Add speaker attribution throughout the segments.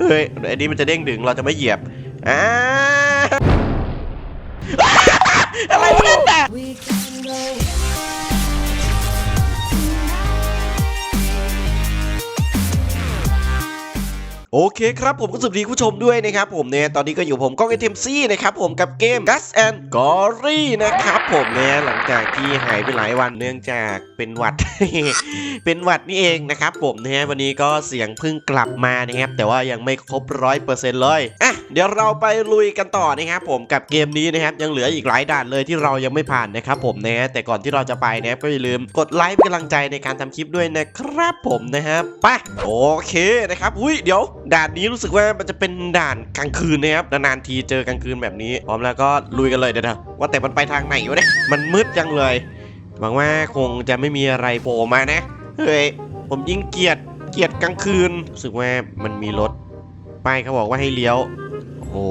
Speaker 1: เฮ้ยอันนี้มันจะเด้งดึงเราจะไม่เหยียบอ่าอะไรวะนั่นน่ โอเคครับผมก็สวัสดีคุณผู้ชมด้วยนะครับผมเนี่ยตอนนี้ก็อยู่ผมก้องเอทมซี่นะครับผมกับเกม Gus and Gory นะครับผมเนี่ยหลังจากที่หายไปหลายวันเนื่องจากเป็นหวัด เป็นหวัดนี่เองนะครับผมนะฮะวันนี้ก็เสียงเพิ่งกลับมานะครับแต่ว่ายังไม่ครบร้อยเปอร์เซ็นต์เลยอะเดี๋ยวเราไปลุยกันต่อนะครับผมกับเกมนี้นะครับยังเหลืออีกหลายด่านเลยที่เรายังไม่ผ่านนะครับผมนะฮะแต่ก่อนที่เราจะไปนะก็อย่าลืมกดไลค์เป็นกำลังใจในการทำคลิปด้วยนะครับผมนะครับไปโอเคนะครับอุ้ยเดี๋ยวด่านนี้รู้สึกว่ามันจะเป็นด่านกลางคืนนะครับนานๆทีเจอกลางคืนแบบนี้พร้อมแล้วก็ลุยกันเลยเดี๋ยวนะว่าแต่มันไปทางไหนวะเนี่ยมันมืดจังเลยหวังว่าคงจะไม่มีอะไรโผล่มานะเฮ้ยผมยิ่งเกลียดเกลียดกลางคืนรู้สึกว่ามันมีรถป้ายเขาบอกว่าให้เลี้ยวโอ้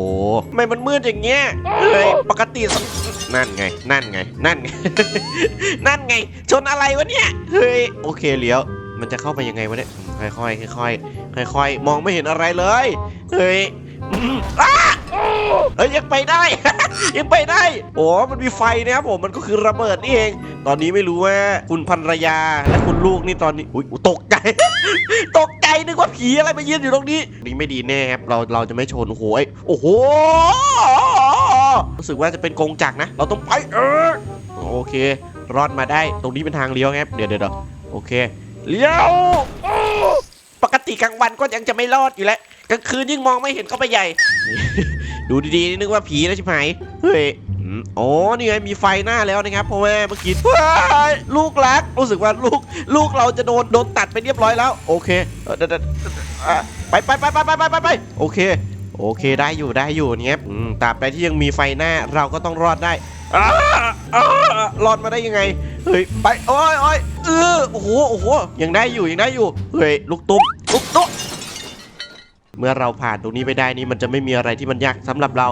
Speaker 1: ทำไมมันมืดอย่างเงี้ยเฮ้ยปกตินั่นไง นั่นไง นั่นไง นั่นไง ชนอะไรวะเนี่ย เฮ้ย โอเคเลี้ยว มันจะเข้าไปยังไงวะเนี่ย ค่อยๆ ค่อยๆ ค่อยๆ มองไม่เห็นอะไรเลย เฮ้ยอืมอ้าเฮ้ยยังไปได้ ยังไปได้ โอ้มันมีไฟนะครับผม มันก็คือระเบิดนี่เอง ตอนนี้ไม่รู้ว่าคุณภรรยาและคุณลูกนี่ตอนนี้อุ้ยตกใจ ตกใจนึกว่าผีอะไรมายืนอยู่ตรงนี้ นี่ไม่ดีแน่ครับ เราเราจะไม่ชนโอ้โหไอ้โอ้โห รู้สึกว่าจะเป็นกงจักรนะ เราต้องไปเออ โอเค รอดมาได้ ตรงนี้เป็นทางเลี้ยวครับ เดี๋ยวเดี๋ยวเดี๋ยวโอเค เลี้ยวปกติกลางวันก็ยังจะไม่รอดอยู่แล้วกลางคืนยิ่งมองไม่เห็นเข้าไปใหญ่ ดูดีๆนึกว่าผีนะใช่ไหมเฮ้ยอืมอ๋อนี่ไงมีไฟหน้าแล้วนะครับเพราะว่าเมื่อกี้ว้ายลูกรักรู้สึกว่าลูกลูกเราจะโดนโดนตัดไปเรียบร้อยแล้ว โอเคเออเดี๋ยวเดี๋ยวอะไปไปไปไปไปไปไปไปโอเค โอเคได้อยู่ได้อยู่เนี่ยอืมตราบใดที่ยังมีไฟหน้าเราก็ต้องรอดได้ อ้าอ้ารอดมาได้ยังไง เฮ้ย ไป โอ้ยโอ้ยเออโอ้โห โอ้โห ยังได้อยู่ ยังได้อยู่ เฮ้ย ลูกตุ้ม ลูกตุ้ม เมื่อเราผ่านตรงนี้ไปได้นี่มันจะไม่มีอะไรที่มันยากสำหรับเรา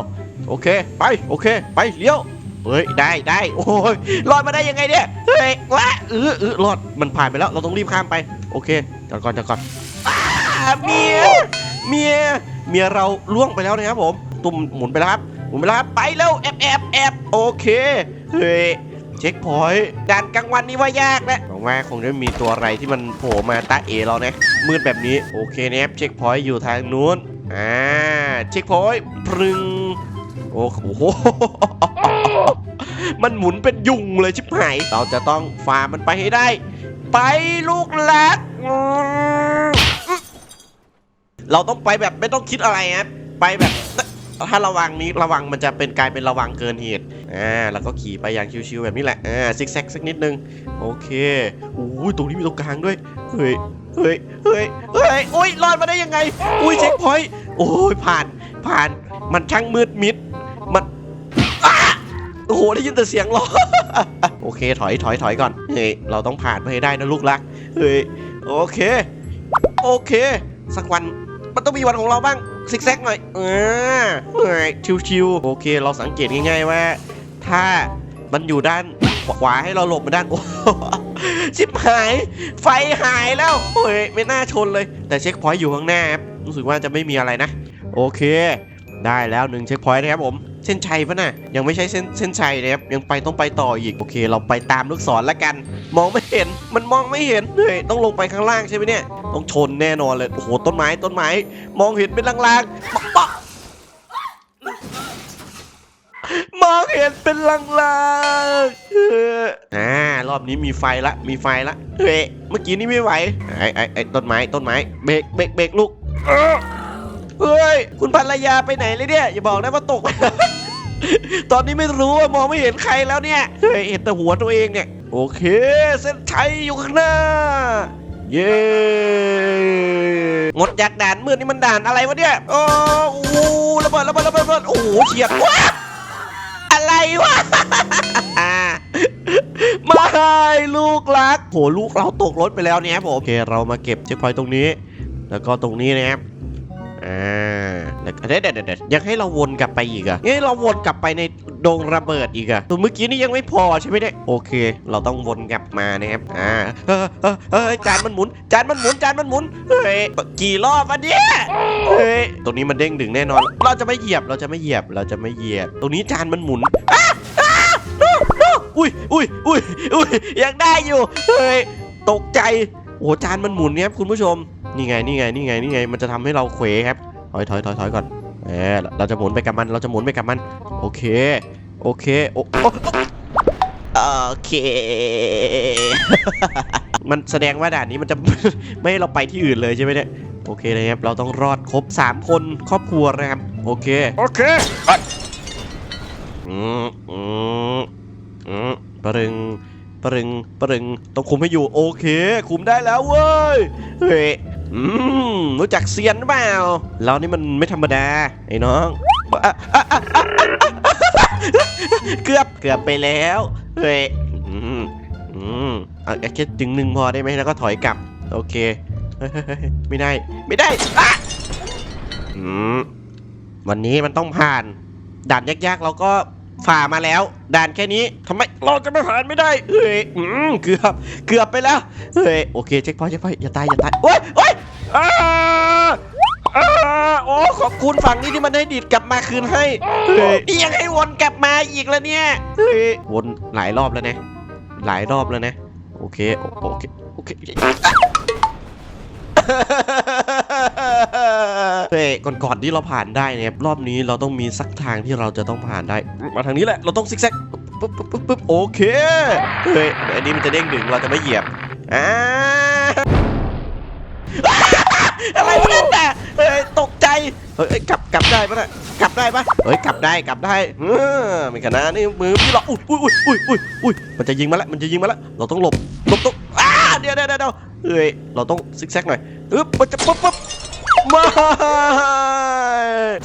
Speaker 1: โอเค ไป โอเค ไป เลี้ยว เฮ้ย ได้ได้ โอ้ยรอดมาได้ยังไงเนี่ย เฮ้ยวะเออเออรอด มันผ่านไปแล้ว เราต้องรีบข้ามไป โอเคจอดก่อนจอดก่อนอ้าเมีย เมีย เมียเราล่วงไปแล้วนะครับผม ตุ่มหมุนไปแล้วครับ มุนไปแล้วครับไปเร็วแอบแอบแอบโอเค เฮ้ยเช็คพอยต์ด่านกลางวันนี่ว่ายากนะหวังว่าคงจะมีตัวอะไรที่มันโผล่มาตาเอเรานะ มืดแบบนี้โอเคนะครับเช็คพอยต์อยู่ทางนู้นอ่าเช็คพอยต์พรึงโอ้โหมันหมุนเป็นยุงเลยชิบหายเราจะต้องฝ่ามันไปให้ได้ ไปลูกลักเราต้องไปแบบไม่ต้องคิดอะไรครับไปแบบ ถ้าระวังนี้ระวังมันจะเป็นกลายเป็นระวังเกินเหตุอ่าแล้วก็ขี่ไปอย่างชิวๆแบบนี้แหละอ่าซิกแซกสักนิดนึงโอเคโอ้ยตรงนี้มีตรงกลางด้วยเฮ้ยเฮ้ยเฮ้ยเฮ้ยโอ้ยรอดมาได้ยังไงอุ้ยเช็คพอยต์โอ้ยผ่านผ่านมันช่างมืดมิดมันโอ้โหได้ยินแต่เสียงร้องโอเคถอยถอยถอยก่อนเฮ้ยเราต้องผ่านไปให้ได้นะลูกรักเฮ้ยโอเค โอเค สักวันมันต้องมีวันของเราบ้าง ซิกแซกหน่อยเออเฮ้ยชิวๆโอเค เราสังเกตง่ายๆว่า ถ้ามันอยู่ด้านขวาให้เราหลบมาด้านโอ้ชิบหาย ไฟหายแล้วโอ้ยไม่น่าชนเลย แต่เช็คพอยต์อยู่ข้างหน้าครับรู้สึกว่าจะไม่มีอะไรนะ โอเค ได้แล้วหนึ่งเช็คพอยต์นะครับผม เส้นชัยปะน่ะยังไม่ใช่เส้นเส้นชัยนะครับยังไปต้องไปต่ออีกโอเค เราไปตามลูกศรละกัน มองไม่เห็นมันมองไม่เห็นเฮ้ยต้องลงไปข้างล่างใช่ไหมเนี่ยต้องชนแน่นอนเลยโอ้โหต้นไม้ต้นไม้ มองเห็นเป็นลางๆปะปะมองเห็นเป็นลางๆอออ่ารอบนี้มีไฟละมีไฟละเฮ้ยเมื่อกี้นี่ไม่ไหวไอ้ไอ้ไอ้ต้นไม้ต้นไม้เบรกเบรกเบรกลูก เฮ้ย คุณภรรยาไปไหนเลยเนี่ย อย่าบอกนะว่าตก ตอนนี้ไม่รู้ว่ามองไม่เห็นใครแล้วเนี่ยเฮ้ยเห็นแต่หัวตัวเองเนี่ย โอเค เส้นชัยอยู่ข้างหน้า เย้หมดจากด่านมืดนี่มันด่านอะไรวะเนี่ย โอ้โหระเบิดระเบิดระเบิดระเบิดโอ้โหเฉียดว้าอะไรวะไม่ลูกรักโหลูกเราตกรถไปแล้วเนี่ยผมโอเคเรามาเก็บเช็คพอยต์ตรงนี้ แล้วก็ตรงนี้นะครับ อ่าเดี๋ยวเดี๋ยวเดี๋ยวยังให้เราวนกลับไปอีกอะยังให้เราวนกลับไปในดงระเบิดอีกอะตัวเมื่อกี้นี่ยังไม่พอใช่ไหมเนี่ยโอเค เราต้องวนกลับมานะครับอ่าเออเออเออจานมันหมุน จานมันหมุนจานมันหมุนเฮ้ยกี่รอบวะเนี่ยเฮ้ยตรงนี้มันเด้งดึงแน่นอน เราจะไม่เหยียบเราจะไม่เหยียบเราจะไม่เหยียบ ตรงนี้จานมันหมุนอุ้ยอุ้ยอุ้ยอุ้ยยังได้อยู่เฮ้ยตกใจโอ้จานมันหมุนเนี่ยครับคุณผู้ชม นี่ไงนี่ไงนี่ไงนี่ไงมันจะทำให้เราเขวครับถอยถอยถอยถอยก่อนเออเราจะหมุนไปกับมันเราจะหมุนไปกับมัน โอเค โอเคโอโอโอเค มันแสดงว่าด่านนี้มันจะไม่ให้เราไปที่อื่นเลยใช่ไหมเนี่ยโอเคเลยครับเราต้องรอดครบ 3 คนครอบครัวนะครับโอเคโอเคไปอืมอืมอืมปรึงปรึงปรึงต้องคุมให้อยู่โอเค คุมได้แล้วเว้ยเฮ้ย อืมรู้จักเซียนรือเปล่าเรานี่มันไม่ธรรมดาไอ้น้องเกือบเกือบไปแล้วเฮ้ยอืมอืมเอาแค่จึงหนึ่งพอได้ไหมแล้วก็ถอยกลับ โอเคไม่ได้ไม่ได้อะอืมวันนี้มันต้องผ่าน ด่านยากๆเราก็ฝ่ามาแล้ว ด่านแค่นี้ทำไมเราจะไม่ผ่านไม่ได้เฮ้ยเกือบเกือบไปแล้วเฮ้ยโอเคเช็คพอยเช็คพอยอย่าตายอย่าตายโอ๊ยโอ๊ย อ้าอ้าโอ้ขอบคุณฝั่งนี้ที่มันให้ดีดกลับมาคืนให้เฮ้ยนี่ยังให้วนกลับมาอีกแล้วเนี่ยเฮ้ยวนหลายรอบแล้วนะ หลายรอบแล้วนะ โอเค โอโอเค โอเคอะเฮ้ยก่อนๆที่เราผ่านได้เนี่ยรอบนี้เราต้องมีสักทางที่เราจะต้องผ่านได้ มาทางนี้แหละ เราต้องซิกแซกปึ๊บปึ๊บปึ๊บปึ๊บโอเค เฮ้ย อันนี้มันจะเด้งดึงเราจะไม่เหยียบ อ่า อะไรวะนั่นน่ะเฮ้ยตกใจเฮ้ยกลับกลับได้ปะน่ะกลับได้ปะเฮ้ยกลับได้กลับได้เออไม่ขนาดนี้มือพี่เราอุ้ยอุ้ยอุ้ยอุ้ยอุ้ยอุ้ยมันจะยิงมาแล้วมันจะยิงมาแล้วเราต้องหลบหลบต้องอ้าเดี๋ยวเดี๋ยวเดี๋ยวเฮ้ยเราต้องซิกแซกหน่อยอึ๊บมันจะปุ๊บปุ๊บมา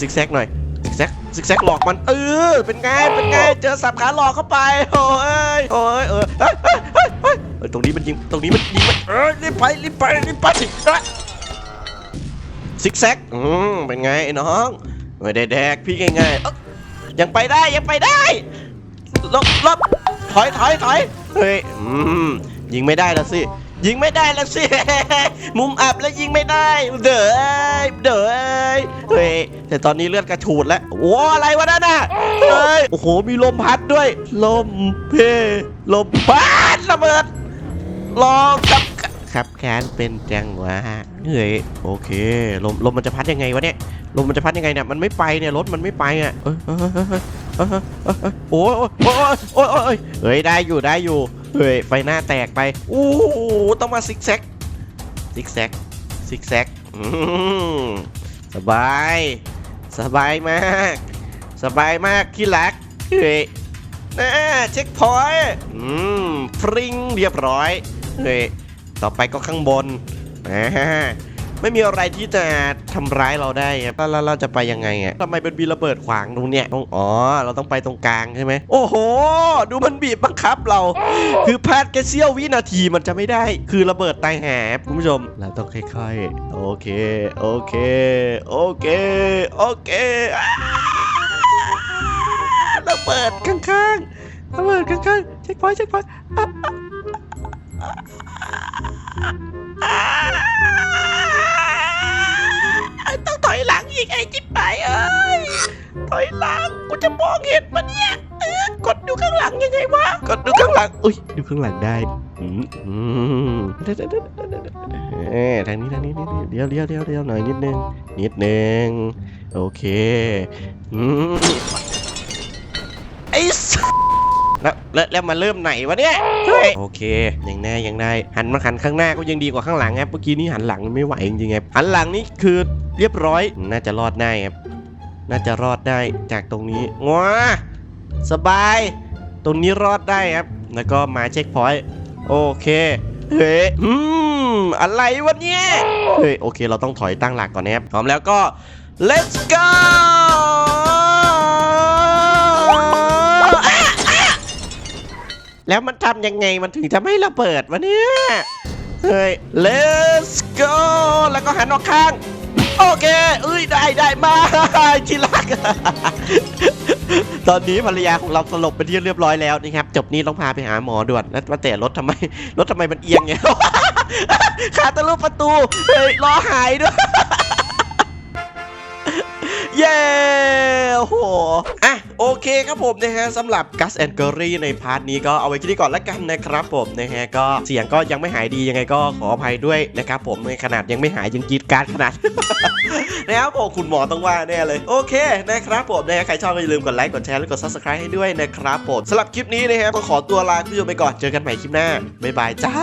Speaker 1: ซิกแซกหน่อยซิกแซกซิกแซกหลอกมันเออเป็นไงเป็นไงเจอสับขาหลอกเข้าไปโอ้ยโอ้ยเออเฮ้ยเฮ้ยเฮ้ยเฮ้ยเฮ้ยตรงนี้มันยิงตรงนี้มันยิงมันเออรีบไปรีบไปรีบไปอะ ซิกแซกอืมเป็นไงน้องไม่ได้แดกพี่ง่ายๆยังไปได้ยังไปได้ลบลบถอยถอยถอยเฮ้ยอืมยิงไม่ได้แล้วสิยิงไม่ได้แล้วสิมุมอับแล้วยิงไม่ได้เด้อเด้อเฮ้ยแต่ตอนนี้เลือดกระฉูดแล้วโอ้อะไรวะนั่นน่ะเฮ้ยโอ้โหมีลมพัดด้วย ลมเพลมพัดระเบิดลองกับ ครับแค้นเป็นจังหวะเหนื่อยโอเคลมลมมันจะพัดยังไงวะเนี่ยลมมันจะพัดยังไงเนี่ยมันไม่ไปเนี่ยรถมันไม่ไปอะโอ้ยโอ้ยโอ้ยโอ้ยเฮ้ยได้อยู่ได้อยู่เฮ้ยไฟหน้าแตกไปอู้ต้องมาซิกแซกซิกแซกซิกแซกสบาย สบายมาก สบายมากที่รักเฮ้ยน่าเช็คพอยต์อืมฟริงเรียบร้อยเฮ้ย ต่อไปก็ข้างบนอ่าไม่มีอะไรที่จะทำร้ายเราได้ครับแล้วเราจะไปยังไงอะทำไมเป็นบีระเบิดขวางตรงเนี้ยต้องอ๋อ เราต้องไปตรงกลางใช่ไหมโอ้โห ดูมันบีบบังคับเรา คือพลาดแค่เสี้ยววินาทีมันจะไม่ได้ คือระเบิดตายแหบคุณผู้ชม เราต้องค่อยๆ โอเค โอเค โอเค โอเคระเบิดข้างๆระเบิดข้างๆเช็คพอยต์เช็คพอยต์อะอะอะอะ ต้องถอยหลังอีกไอ้จิ๊บไปเอ้ย ถอยหลังกูจะมองเห็นมันเนี่ยเออกดดูข้างหลังยังไงวะ กดดูข้างหลัง อุ้ย ดูข้างหลังได้อืมอืมเดี๋ยวเดี๋ยวเดี๋ยวเดี๋ยวเดี๋ยวเอ๊ะทางนี้ทางนี้นิดนึงเดี๋ยวเดี๋ยวเดี๋ยวเดี๋ยวหน่อยนิดนึง นิดนึง โอเค อืม แล้วแล้วแล้วมาเริ่มไหนวะเนี่ยเฮ้ยโอเคยังแน่ยังได้หันมาหันข้างหน้าก็ยังดีกว่าข้างหลังครับเมื่อกี้นี้หันหลังไม่ไหวจริงๆครับหันหลังนี่คือเรียบร้อยน่าจะรอดได้ครับน่าจะรอดได้จากตรงนี้ง้าสบาย ตรงนี้รอดได้ครับ แล้วก็มาเช็คพอยต์โอเคเฮ้ยอืมอะไรวะเนี่ยเฮ้ยโอเค เราต้องถอยตั้งหลักก่อนนะครับพร้อมแล้วก็ let's go แล้วมันทำยังไงมันถึงจะไม่ระเบิดวะเนี่ยเฮ้ย let's go แล้วก็หันออกข้าง โอเคเอ้ยได้ได้มาที่รัก ตอนนี้ภรรยาของเราสลบเป็นที่เรียบร้อยแล้วนะครับ จบนี้ต้องพาไปหาหมอด่วนแล้วว่าแต่รถทำไม รถทำไมมันเอียงไงขาตะลุประตูเฮ้ยล้อหายด้วย เย้โอ้โหอะโอเคครับผมนะฮะสำหรับ Gus and g u r r y ในพาร์ทนี้ก็เอาไว้ที่นี่ก่อนละกันนะครับผมนะฮะก็เสียงก็ยังไม่หายดียังไงก็ขออภัยด้วยนะครับผมในขนาดยังไม่หายยังกีดการขนาดนะครับผมคุณหมอต้องว่าแน่เลยโอเคนะครับผมนะฮะใครชอบก็อย่าลืมกดไลค์กดแชร์และกด subscribe ให้ด้วยนะครับผมสำหรับคลิปนี้นะฮะก็ขอตัวลาคุณผู้ชมไปก่อนเจอกันใหม่คลิปหน้าบ๊ายบายจ้า